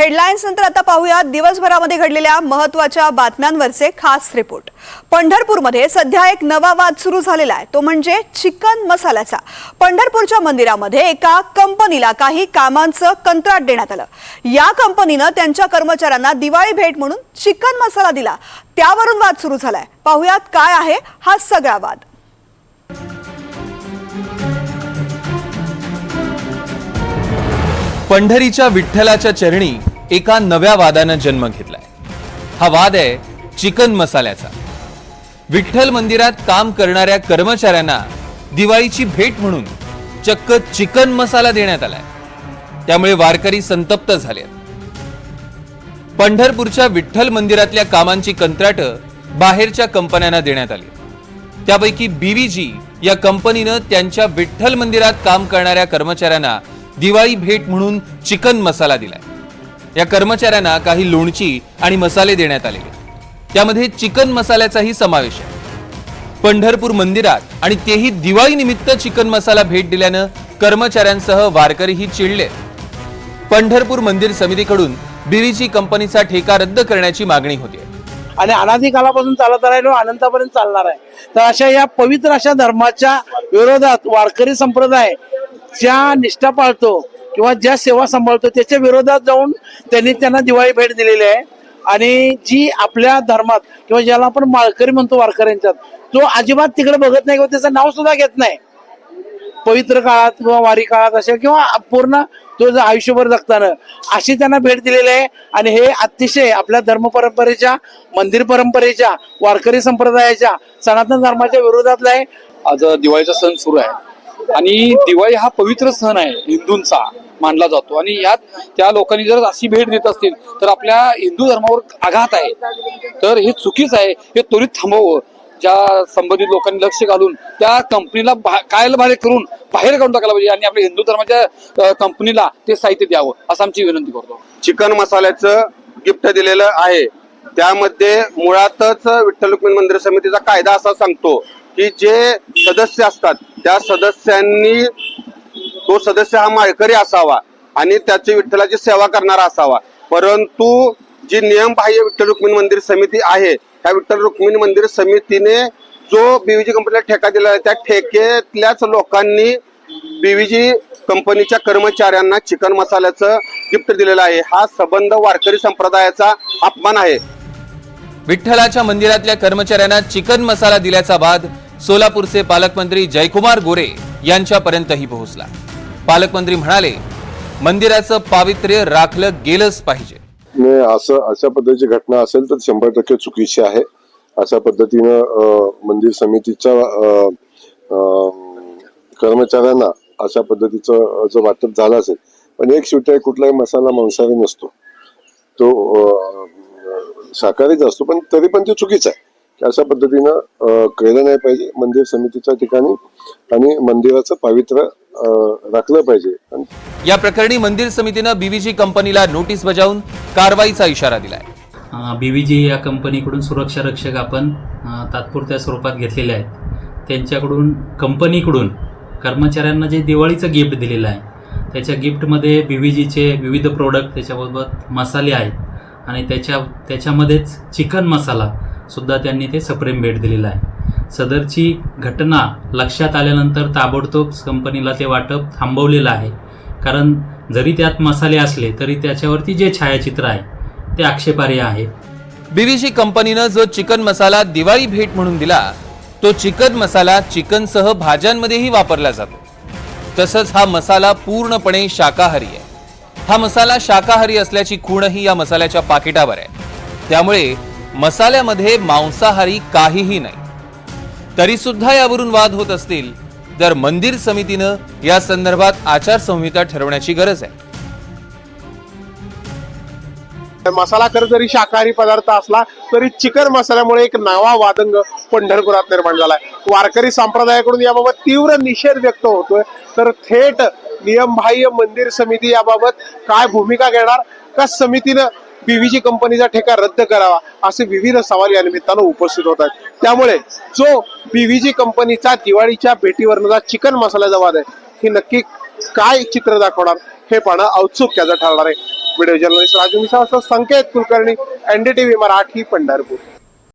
Headlines नंतर आता पाहूया दिवसभरामध्ये घडलेल्या महत्त्वाच्या बातम्यांवरचे खास रिपोर्ट. पंढरपूरमध्ये सध्या एक नवा वाद सुरू झालेला आहे. तो म्हणजे चिकन मसाल्याचा. पंढरपूरच्या मंदिरामध्ये एका कंपनीला काही कामांचं कंत्राट देण्यात आलं. या कंपनीनं त्यांच्या कर्मचाऱ्यांना दिवाळी भेट म्हणून चिकन मसाला दिला. त्यावरून वाद सुरू झालाय. पाहुयात काय आहे हा सगळा वाद. पंढरीच्या विठ्ठलाच्या चरणी एका नव्या वादानं जन्म घेतलाय. हा वाद आहे चिकन मसाल्याचा. विठ्ठल मंदिरात काम करणाऱ्या कर्मचाऱ्यांना दिवाळीची भेट म्हणून चक्क चिकन मसाला देण्यात आलाय. त्यामुळे वारकरी संतप्त झाले पंढरपूरच्या विठ्ठल मंदिरातल्या कामांची कंत्राट बाहेरच्या कंपन्यांना देण्यात आली. त्यापैकी बीवीजी या कंपनीनं त्यांच्या विठ्ठल मंदिरात काम करणाऱ्या कर्मचाऱ्यांना दिवाळी भेट म्हणून चिकन मसाला दिलाय. या कर्मचाऱ्यांना काही लोणची आणि मसाले देण्यात आले. त्यामध्ये चिकन मसाल्याचाही समावेश आहे. पंढरपूर मंदिरात आणि तेही दिवाळी निमित्त चिकन मसाला भेट दिल्यानं कर्मचाऱ्यांसह वारकरीही चिडले. पंढरपूर मंदिर समितीकडून बीव्हीजी कंपनीचा ठेका रद्द करण्याची मागणी होती. आणि अनादी कालापासून चालत राहिलो अनंतापर्यंत चालणार आहे. तर अशा या पवित्र अशा धर्माच्या विरोधात वारकरी संप्रदाय ज्या निष्ठा पाळतो किंवा ज्या सेवा सांभाळतो त्याच्या विरोधात जाऊन त्यांनी त्यांना दिवाळी भेट दिलेली आहे. आणि जी आपल्या धर्मात किंवा ज्याला आपण माळकरी म्हणतो वारकऱ्यांच्यात तो अजिबात तिकडे बघत नाही किंवा त्याचं नाव सुद्धा घेत नाही. पवित्र काळात किंवा वारी काळात असेल किंवा पूर्ण तो जो आयुष्यभर जगताना अशी त्यांना भेट दिलेली आहे. आणि हे अतिशय आपल्या धर्म परंपरेच्या मंदिर परंपरेच्या वारकरी संप्रदायाच्या सनातन धर्माच्या विरोधातला आहे. आज दिवाळीचा सण सुरू आहे. आणि दिवाळी हा पवित्र सण आहे हिंदूंचा. मानला जातो. आणि यात त्या लोकांनी जर अशी भेट देत असतील तर आपल्या हिंदू धर्मावर आघात आहे. तर हे चुकीच आहे. हे त्वरित थांबवावं ज्या संबंधित लोकांनी लक्ष घालून त्या कंपनीला कायल बाहेर करून बाहेर काढून टाकायला पाहिजे आणि आपल्या हिंदू धर्माच्या कंपनीला ते साहित्य द्यावं असं आमची विनंती करतो. चिकन मसाल्याचं गिफ्ट दिलेलं आहे. त्यामध्ये मुळातच विठ्ठल रुक्मिणी मंदिर समितीचा कायदा असा सांगतो की जे सदस्य असतात त्या सदस्यांनी तो सदस्य हा माळकरी असावा आणि त्याची विठ्ठलाची सेवा करणारा असावा. परंतु जी नियमबाह्य विठ्ठल रुक्मिणी मंदिर समिती आहे त्या विठ्ठल रुक्मिणी मंदिर समितीने जो बीव्हीजी कंपनीला ठेका दिला आहे त्या ठेकेतल्याच लोकांनी बीव्हीजी कंपनीच्या कर्मचाऱ्यांना चिकन मसाल्याचं गिफ्ट दिलेलं आहे. हा संबंध वारकरी संप्रदायाचा अपमान आहे. विठ्ठलाच्या मंदिरातल्या कर्मचाऱ्यांना चिकन मसाला दिल्याचा वाद सोलापूरचे पालकमंत्री जयकुमार गोरे यांच्यापर्यंतही पोहोचला. पालकमंत्री म्हणाले मंदिराचं पावित्र्य राखलं गेलंच पाहिजे. म्हणजे असं अशा पद्धतीची घटना असेल तर शंभर टक्के चुकीची आहे. अशा पद्धतीनं मंदिर समितीच्या कर्मचाऱ्यांना अशा पद्धतीचं जो वाटप झालं असेल पण एक शेवटी कुठलाही मसाला मांसाहारी नसतो. तो शाकाहारीच असतो पण तरी पण ते चुकीचं आहे. अशा पद्धतीनं केलं नाही पाहिजे. मंदिर समितीच्या ठिकाणी आणि मंदिराचं पावित्र्य अं, राखलं पाहिजे. या प्रकरणी मंदिर समितीनं बीव्हीजी कंपनीला नोटीस बजावून कारवाईचा इशारा दिलाय. बी व्ही जी या कंपनीकडून सुरक्षा रक्षक आपण तात्पुरत्या स्वरूपात घेतलेले आहेत. त्यांच्याकडून कंपनीकडून कर्मचाऱ्यांना जे दिवाळीचं गिफ्ट दिलेलं आहे त्याच्या गिफ्टमध्ये बी व्ही जीचे विविध प्रोडक्ट त्याच्याबरोबर मसाले आहेत. आणि त्याच्या त्याच्यामध्येच चिकन मसाला सुद्धा त्यांनी ते सप्रेम भेट दिलेला आहे. सदरची घटना लक्षात आल्यानंतर ताबडतोब कंपनीला ते वाटप थांबवलेलं आहे. कारण जरी त्यात मसाले असले तरी त्याच्यावरती जे छायाचित्र आहे ते आक्षेपार्ह आहे. बीबीसी कंपनीनं जो चिकन मसाला दिवाळी भेट म्हणून दिला तो चिकन मसाला चिकनसह भाज्यांमध्येही वापरला जातो. तसंच हा मसाला पूर्णपणे शाकाहारी आहे. हा मसाला शाकाहारी असल्याची खूणही या मसाल्याच्या पाकिटावर आहे. त्यामुळे मसाल्यामध्ये मांसाहारी काहीही नाही. तरी सुद्धा यावरून वाद होत असतील तर मंदिर समितीनं या संदर्भात आचारसंहिता ठरवण्याची गरज आहे. मसाला खरं जरी शाकाहारी पदार्थ असला तरी चिकन मसाल्यामुळे एक नवा वादंग पंढरपुरात निर्माण झालाय वारकरी संप्रदायाकडून याबाबत तीव्र निषेध व्यक्त होतोय. तर थेट नियमबाह्य मंदिर समिती याबाबत काय भूमिका घेणार? का समितीनं पीव्हीजी कंपनीचा ठेका रद्द करावा असे विविध सवाल या निमित्तानं उपस्थित होत आहेत. त्यामुळे जो पीव्हीजी कंपनीचा दिवाळीच्या भेटीवरचा चिकन मसाल्याचा वाद आहे ही नक्की काय चित्र दाखवणार हे पाहणं औत्सुक्याचं ठरणार आहे. व्हिडिओ जर्नलिस्ट राजू मिसा संकेत कुलकर्णी एनडीटीव्ही मराठी पंढरपूर.